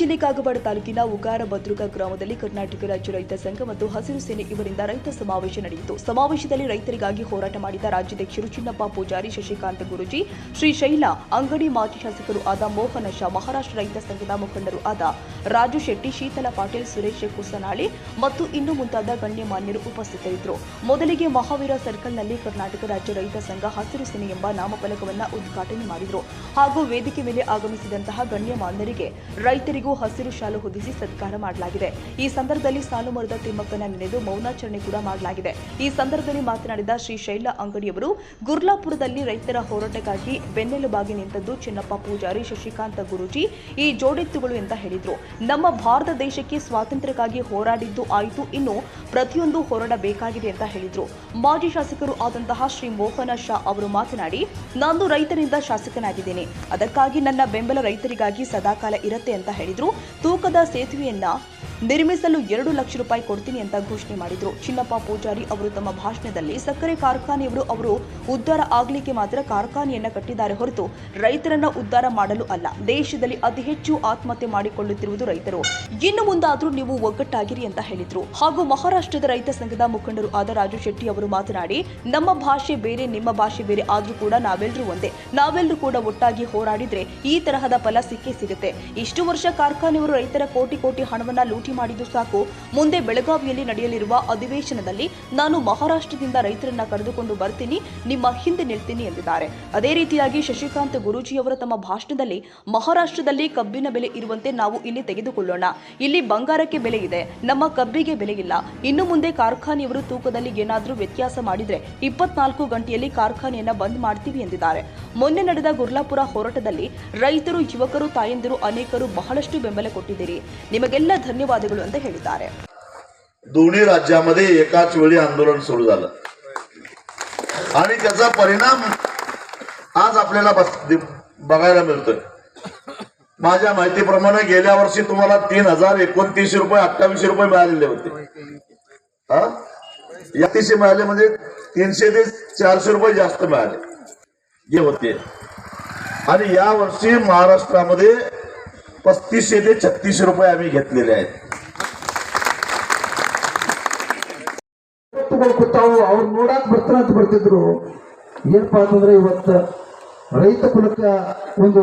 ಜಿಲ್ಲೆ ಕಾಗವಾಡ ತಾಲೂಕಿನ ಉಗಾರ ಭದ್ರುಗ ಗ್ರಾಮದಲ್ಲಿ ಕರ್ನಾಟಕ ರಾಜ್ಯ ರೈತ ಸಂಘ ಮತ್ತು ಹಸಿರು ಸೇನೆ ಇವರಿಂದ ರೈತ ಸಮಾವೇಶ ನಡೆಯಿತು. ಸಮಾವೇಶದಲ್ಲಿ ರೈತರಿಗಾಗಿ ಹೋರಾಟ ಮಾಡಿದ ರಾಜ್ಯಾಧ್ಯಕ್ಷರು ಚಿನ್ನಪ್ಪ ಪೂಜಾರಿ, ಶಶಿಕಾಂತ್ ಗುರುಜಿ, ಶ್ರೀ ಶೈಲಾ, ಅಂಗಡಿ ಮಾಜಿ ಶಾಸಕರು ಆದ ಮೋಹನ ಶಾ, ಮಹಾರಾಷ್ಟ್ರ ರೈತ ಸಂಘದ ಮುಖಂಡರು ಆದ ರಾಜು ಶೆಟ್ಟಿ, ಶೀತಲ ಪಾಟೀಲ್, ಸುರೇಶ್ ಕುಸನಾಳಿ ಮತ್ತು ಇನ್ನು ಮುಂತಾದ ಗಣ್ಯಮಾನ್ಯರು ಉಪಸ್ಥಿತರಿದ್ದರು. ಮೊದಲಿಗೆ ಮಹಾವೀರ ಸರ್ಕಲ್ನಲ್ಲಿ ಕರ್ನಾಟಕ ರಾಜ್ಯ ರೈತ ಸಂಘ ಹಸಿರು ಸೇನೆ ಎಂಬ ನಾಮಫಲಕವನ್ನು ಉದ್ಘಾಟನೆ ಮಾಡಿದರು. ಹಾಗೂ ವೇದಿಕೆ ಮೇಲೆ ಆಗಮಿಸಿದಂತಹ ಗಣ್ಯಮಾನ್ಯರಿಗೆ ರೈತರಿಗೂ ಹಸಿರು ಶಾಲು ಹೊದಿಸಿ ಸತ್ಕಾರ ಮಾಡಲಾಗಿದೆ. ಈ ಸಂದರ್ಭದಲ್ಲಿ ಸಾಲು ಮರದ ತಿಮ್ಮಕ್ಕನ ನೆನೆದು ಮೌನಾಚರಣೆ ಕೂಡ ಮಾಡಲಾಗಿದೆ. ಈ ಸಂದರ್ಭದಲ್ಲಿ ಮಾತನಾಡಿದ ಶ್ರೀ ಶೈಲ ಅಂಗಡಿಯವರು, ಗುರ್ಲಾಪುರದಲ್ಲಿ ರೈತರ ಹೋರಾಟಕ್ಕಾಗಿ ಬೆನ್ನೆಲುಬಾಗಿ ನಿಂತದ್ದು ಚಿನ್ನಪ್ಪ ಪೂಜಾರಿ ಶಶಿಕಾಂತ ಗುರೂಜಿ. ಈ ಜೋಡೆತ್ತುಗಳು ಅಂತ ಹೇಳಿದ್ರು. ನಮ್ಮ ಭಾರತ ದೇಶಕ್ಕೆ ಸ್ವಾತಂತ್ರ್ಯಕ್ಕಾಗಿ ಹೋರಾಡಿದ್ದು ಆಯಿತು. ಇನ್ನು ಪ್ರತಿಯೊಂದು ಹೋರಾಟ ಬೇಕಾಗಿದೆ ಅಂತ ಹೇಳಿದ್ರು. ಮಾಜಿ ಶಾಸಕರು ಆದಂತಹ ಶ್ರೀ ಮೋಹನ ಶಾ ಅವರು ಮಾತನಾಡಿ, ನಾನು ರೈತರಿಂದ ಶಾಸಕನಾಗಿದ್ದೇನೆ. ಅದಕ್ಕಾಗಿ ನನ್ನ ಬೆಂಬಲ ರೈತರಿಗಾಗಿ ಸದಾಕಾಲ ಇರುತ್ತೆ ಅಂತ ಹೇಳಿದ್ರು. ತೂಕದ ಸೇತುವೆಯನ್ನ ನಿರ್ಮಿಸಲು ಎರಡು ಲಕ್ಷ ರೂಪಾಯಿ ಕೊಡ್ತೀನಿ ಅಂತ ಘೋಷಣೆ ಮಾಡಿದ್ರು. ಚಿನ್ನಪ್ಪ ಪೂಜಾರಿ ಅವರು ತಮ್ಮ ಭಾಷಣದಲ್ಲಿ ಸಕ್ಕರೆ ಕಾರ್ಖಾನೆಯವರು ಅವರು ಉದ್ಧಾರ ಆಗ್ಲಿಕ್ಕೆ ಮಾತ್ರ ಕಾರ್ಖಾನೆಯನ್ನ ಕಟ್ಟಿದ್ದಾರೆ ಹೊರತು ರೈತರನ್ನ ಉದ್ಧಾರ ಮಾಡಲು ಅಲ್ಲ. ದೇಶದಲ್ಲಿ ಅತಿ ಹೆಚ್ಚು ಆತ್ಮಹತ್ಯೆ ಮಾಡಿಕೊಳ್ಳುತ್ತಿರುವುದು ರೈತರು. ಇನ್ನು ಮುಂದಾದ್ರೂ ನೀವು ಒಗ್ಗಟ್ಟಾಗಿರಿ ಅಂತ ಹೇಳಿದ್ರು. ಹಾಗೂ ಮಹಾರಾಷ್ಟ್ರದ ರೈತ ಸಂಘದ ಮುಖಂಡರು ಆದ ರಾಜು ಶೆಟ್ಟಿ ಅವರು ಮಾತನಾಡಿ, ನಮ್ಮ ಭಾಷೆ ಬೇರೆ, ನಿಮ್ಮ ಭಾಷೆ ಬೇರೆ, ಆದ್ರೂ ಕೂಡ ನಾವೆಲ್ಲರೂ ಒಂದೇ. ನಾವೆಲ್ಲರೂ ಕೂಡ ಒಟ್ಟಾಗಿ ಹೋರಾಡಿದ್ರೆ ಈ ತರಹದ ಫಲ ಸಿಕ್ಕೇ ಸಿಗುತ್ತೆ. ಇಷ್ಟು ವರ್ಷ ಕಾರ್ಖಾನೆಯವರು ರೈತರ ಕೋಟಿ ಕೋಟಿ ಹಣವನ್ನ ಲೂಟಿ ಮಾಡಿದ್ದು ಸಾಕು. ಮುಂದೆ ಬೆಳಗಾವಿಯಲ್ಲಿ ನಡೆಯಲಿರುವ ಅಧಿವೇಶನದಲ್ಲಿ ನಾನು ಮಹಾರಾಷ್ಟ್ರದಿಂದ ರೈತರನ್ನ ಕರೆದುಕೊಂಡು ಬರ್ತೀನಿ, ನಿಮ್ಮ ಹಿಂದೆ ನಿಲ್ತೀನಿ ಎಂದಿದ್ದಾರೆ. ಅದೇ ರೀತಿಯಾಗಿ ಶಶಿಕಾಂತ್ ಗುರೂಜಿಯವರ ತಮ್ಮ ಭಾಷಣದಲ್ಲಿ ಮಹಾರಾಷ್ಟ್ರದಲ್ಲಿ ಕಬ್ಬಿನ ಬೆಲೆ ಇರುವಂತೆ ನಾವು ಇಲ್ಲಿ ತೆಗೆದುಕೊಳ್ಳೋಣ. ಇಲ್ಲಿ ಬಂಗಾರಕ್ಕೆ ಬೆಲೆ ಇದೆ, ನಮ್ಮ ಕಬ್ಬಿಗೆ ಬೆಲೆ ಇಲ್ಲ. ಇನ್ನು ಮುಂದೆ ಕಾರ್ಖಾನೆಯವರು ತೂಕದಲ್ಲಿ ಏನಾದರೂ ವ್ಯತ್ಯಾಸ ಮಾಡಿದ್ರೆ ಇಪ್ಪತ್ನಾಲ್ಕು ಗಂಟೆಯಲ್ಲಿ ಕಾರ್ಖಾನೆಯನ್ನ ಬಂದ್ ಮಾಡ್ತೀವಿ ಎಂದಿದ್ದಾರೆ. ಮೊನ್ನೆ ನಡೆದ ಗುರ್ಲಾಪುರ ಹೋರಾಟದಲ್ಲಿ ರೈತರು, ಯುವಕರು, ತಾಯಂದಿರು, ಅನೇಕರು ಬಹಳಷ್ಟು ಬೆಂಬಲ ಕೊಟ್ಟಿದ್ದೀರಿ. ನಿಮಗೆಲ್ಲ ಧನ್ಯವಾದಗಳು ಅಂತ ಹೇಳಿದ್ದಾರೆ दोन्ही राज्यामध्ये एकाच वेळी आंदोलन सुरू झालं आणि त्याचा परिणाम आज आपल्याला बस- दि- बघायला मिळतोय माझ्या माहितीप्रमाणे गेल्या वर्षी तुम्हाला तीन हजार एकोणतीसशे रुपये अठ्ठावीसशे रुपये मिळालेले होते हा एकतीसशे मिळाले म्हणजे तीनशे ते चारशे रुपये जास्त मिळाले हे होते आणि या वर्षी महाराष्ट्रामध्ये पस्तीसशे ते छत्तीसशे रुपये आम्ही घेतलेले आहेत ಎತ್ತುಗಳು ಕೂತಾವು ಅವ್ರು ನೋಡಾಕ್ ಬರ್ತಾರ ಅಂತ ಬರ್ತಿದ್ರು. ಏನಪ್ಪಾ ಅಂತಂದ್ರೆ ಇವತ್ತು ರೈತ ಕುಲಕ್ಕೆ ಒಂದು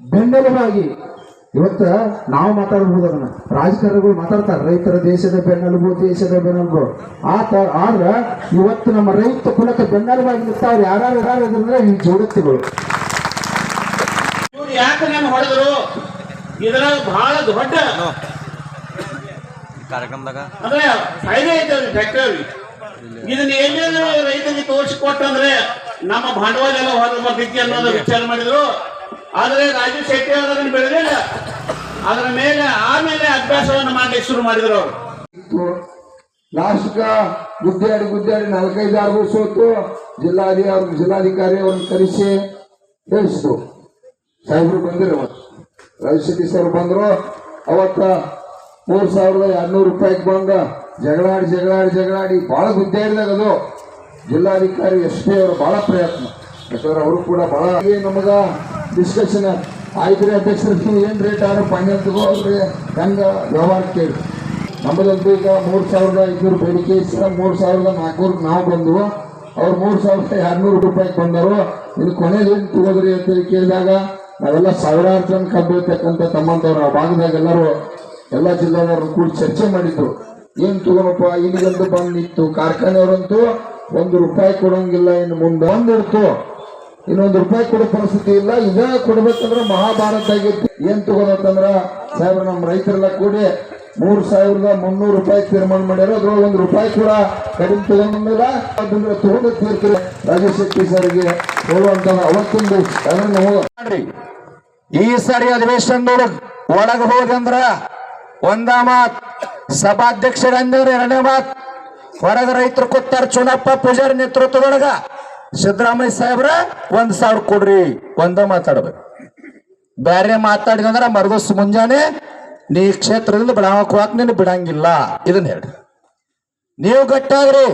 ಬೆನ್ನೆಲುಬಾಗಿ ಇವತ್ತ ನಾವು ಮಾತಾಡ್ಬೋದು ಅದನ್ನ. ರಾಜಕಾರಣಿಗಳು ಮಾತಾಡ್ತಾರೆ, ರೈತರ ದೇಶದ ಬೆನ್ನೆಲುಬು ದೇಶದ ಬೆನ್ನೆಲುಬು. ಆ ತ, ಆದ್ರ ಇವತ್ತು ನಮ್ಮ ರೈತ ಕುಲಕ್ಕೆ ಬೆನ್ನೆಲುಬಾಗಿ ನಿಂತಾವ್ರು ಯಾರು ಯಾರು ಅಂದ್ರೆ ಈ ಜೋಡತ್ತಿಗಳು. ಯಾಕೆ ನಾನು ಹೊಡೆದ್ರು? ಇದರ ಬಹಳ ದೊಡ್ಡ ಕಾರ್ಯಕ್ರಮದಾಗ? ಅಂದ್ರೆ ಫಾಯ್ದೆ ಐತೆ ಫ್ಯಾಕ್ಟರಿ ಇದನ್ನ ಏನೇನು ರೈತರಿಗೆ ತೋರಿಸಿಕೊಟ್ಟಂದ್ರೆ ನಮ್ಮ ಬಂಡವಾಳ ಎಲ್ಲ ಹೊರ ಬರ್ತೈತಿ ಅನ್ನೋದು ವಿಚಾರ ಮಾಡಿದ್ರು. ಆದ್ರೆ ರಾಜು ಶೆಟ್ಟಿ ಅವರನ್ನು ಅದನ್ನ ಬೆಳೆದಿಲ್ಲ. ಅದರ ಮೇಲೆ ಆಮೇಲೆ ಅಭ್ಯಾಸವನ್ನು ಮಾಡ್ಲಿಕ್ಕೆ ಶುರು ಮಾಡಿದ್ರು ಅವರು. ಲಾಸ್ಟ್ಗ ಗುದ್ದಾಡಿ ಗುದ್ದಾಡಿ ನಾಲ್ಕೈದು ಆರು ಸೋತು ಹೊತ್ತು ಜಿಲ್ಲಾಧಿ ಅವ್ರ ಜಿಲ್ಲಾಧಿಕಾರಿ ಅವ್ರನ್ನ ಕರೆಸಿ ತಿಳಿಸಿದ್ರು ಸಾಹೇಬ್ರು ಬಂದಿರು ರಾಜು ಶೆಟ್ಟಿ ಸರ್ ಬಂದ್ರು. ಅವತ್ತ ಮೂರ್ ಸಾವಿರದ ಎರಡ್ನೂರು ರೂಪಾಯಿಗೆ ಬಂದ. ಜಗಳಾಡಿ ಜಗಳಾಡಿ ಜಗಳಾಡಿ ಬಹಳ ಇರ್ದಾಗ ಅದು. ಜಿಲ್ಲಾಧಿಕಾರಿ ಎಷ್ಟೇ ಅವರು ಬಹಳ ಪ್ರಯತ್ನ. ಯಾಕಂದ್ರೆ ಅವರು ಕೂಡ ಬಹಳ ನಮಗೆ ಡಿಸ್ಕಷನ್ ಆಯ್ತ್ರಿ ಅಧ್ಯಕ್ಷರು ಏನು ರೇಟ್ ಆದ್ರೆ ಫೈನಲ್ ತಗೋರಿ ಹೆಂಗೆ ವ್ಯವಹಾರ ಕೇಳಿ. ನಮ್ಮದಂತೂ ಈಗ ಮೂರ್ ಸಾವಿರದ ಐನೂರು ಬೇಡಿಕೆ ಇಷ್ಟ ಮೂರು ಸಾವಿರದ ನಾಲ್ಕೂರು ನಾವು ಬಂದವು. ಅವ್ರು ಮೂರು ಸಾವಿರದ ಎರಡುನೂರು ರೂಪಾಯಿಗೆ ಬಂದರು. ಇದು ಕೊನೆಗೆ ಏನ್ ತಗೋದ್ರಿ ಅಂತ ಹೇಳಿ ಕೇಳಿದಾಗ, ನಾವೆಲ್ಲ ಸಾವಿರಾರು ಜನ ಕಬ್ಬು ಇರ್ತಕ್ಕಂಥ ತಮ್ಮಂತವ್ರು, ಆ ಭಾಗದಾಗ ಎಲ್ಲರೂ ಎಲ್ಲ ಜಿಲ್ಲಾದವ್ರನ್ನ ಕೂಡ ಚರ್ಚೆ ಮಾಡಿದ್ರು ಏನ್ ತಗೋನಪ್ಪ ಇಲ್ಲಿಗಂತೂ ಬಂದ್ ನಿಂತು ಕಾರ್ಖಾನೆಯವರಂತೂ ಒಂದು ರೂಪಾಯಿ ಕೊಡೋಂಗಿಲ್ಲ ಇನ್ನು ಮುಂದೆ. ಬಂದಿರ್ತು. ಇನ್ನೊಂದು ರೂಪಾಯಿ ಕೊಡೋ ಪರಿಸ್ಥಿತಿ ಇಲ್ಲ. ಇದ ಕೊಡ್ಬೇಕಂದ್ರೆ ಮಹಾಭಾರತ ಆಗೈತಿ ಏನ್ ತಗೋದಂತಂದ್ರ ಸಾಹೇಬ್ರ ನಮ್ಮ ರೈತರೆಲ್ಲ ಕೂಡಿ ಮೂರ್ ಸಾವಿರದ ಮುನ್ನೂರು ರೂಪಾಯಿ ತೀರ್ಮಾನ ಮಾಡ್ಯಾರ. ಅದ್ರೊಳಗೆ ಒಂದು ರೂಪಾಯಿ ಕೂಡ ಕಡಿಮೆ ತಗೊಂಡಿಲ್ಲ ಅದನ್ನ ತಗೊಂಡು ತೀರ್ತಾರೆ. ರಾಜೇಶ್ ಶೆಟ್ಟಿ ಸರ್ಗೆ ಹೇಳುವಂತ ಅವತ್ತೊಂದು ಮಾಡ್ರಿ ಈ ಸಾರಿ ಅಧಿವೇಶನದೊಳಗ್ ಒಳಗೆ ಹೋದಂದ್ರ ಒಂದ ಮಾತ್, ಸಭಾಧ್ಯಕ್ಷರಂದ್ರೆ ಎರಡನೇ ಮಾತ್. ಹೊರಗ ರೈತರು ಕೂತಾರ ಚುನಪ್ಪ ಪೂಜಾರಿ ನೇತೃತ್ವದೊಳಗ. ಸಿದ್ದರಾಮಯ್ಯ ಸಾಹೇಬ್ರ ಒಂದ್ ಸಾವಿರ ಕೊಡ್ರಿ, ಒಂದ ಮಾತಾಡ್ಬೇಕು ಬ್ಯಾರೆ ಮಾತಾಡಿದಂದ್ರ ಮರದಸ್ ಮುಂಜಾನೆ ನೀ ಕ್ಷೇತ್ರದಿಂದ ಬಿಡಾಕ್ ಹೋಗಾಕ್ ನೀನು ಬಿಡಂಗಿಲ್ಲ. ಇದನ್ನ ಹೇಳ್ರಿ. ನೀವು ಗಟ್ಟಾಗ್ರಿ.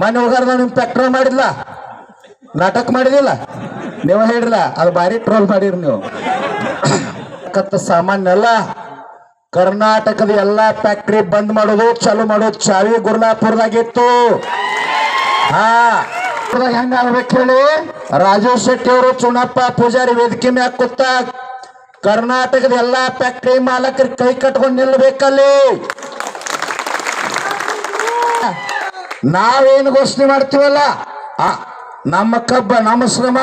ಮನೆ ಹೋಗಾರ್ದ ನಿಮ್ ಪೆಟ್ರೋಲ್ ಮಾಡಿಲ್ಲ ನಾಟಕ ಮಾಡಿದಿಲ್ಲ ನೀವು ಹೇಳಿಲ್ಲ ಅದು ಭಾರಿ ಟ್ರೋಲ್ ಮಾಡಿರಿ ನೀವು. ಕತ್ತ ಸಾಮಾನ್ಯ ಅಲ್ಲ. ಕರ್ನಾಟಕದ ಎಲ್ಲಾ ಫ್ಯಾಕ್ಟ್ರಿ ಬಂದ್ ಮಾಡೋದು ಚಾಲು ಮಾಡೋದು ಚಾವಿ ಗುರ್ಲಾಪುರದಾಗಿತ್ತು. ಹಾ. ಹೆಂಗ ಆಗ್ಬೇಕು ಹೇಳಿ? ರಾಜೀವ್ ಶೆಟ್ಟಿ ಅವರು ಚುನಪ್ಪ ಪೂಜಾರಿ ವೇದಿಕೆ ಮ್ಯಾಗ ಕೂತ ಕರ್ನಾಟಕದ ಎಲ್ಲಾ ಫ್ಯಾಕ್ಟ್ರಿ ಮಾಲಕರ ಕೈ ಕಟ್ಕೊಂಡು ನಿಲ್ಬೇಕಲ್ಲಿ. ನಾವೇನು ಘೋಷಣೆ ಮಾಡ್ತೀವಲ್ಲ? ಆ, ನಮ್ಮ ಕಬ್ಬ ನಮ್ಮ ಶ್ರಮ.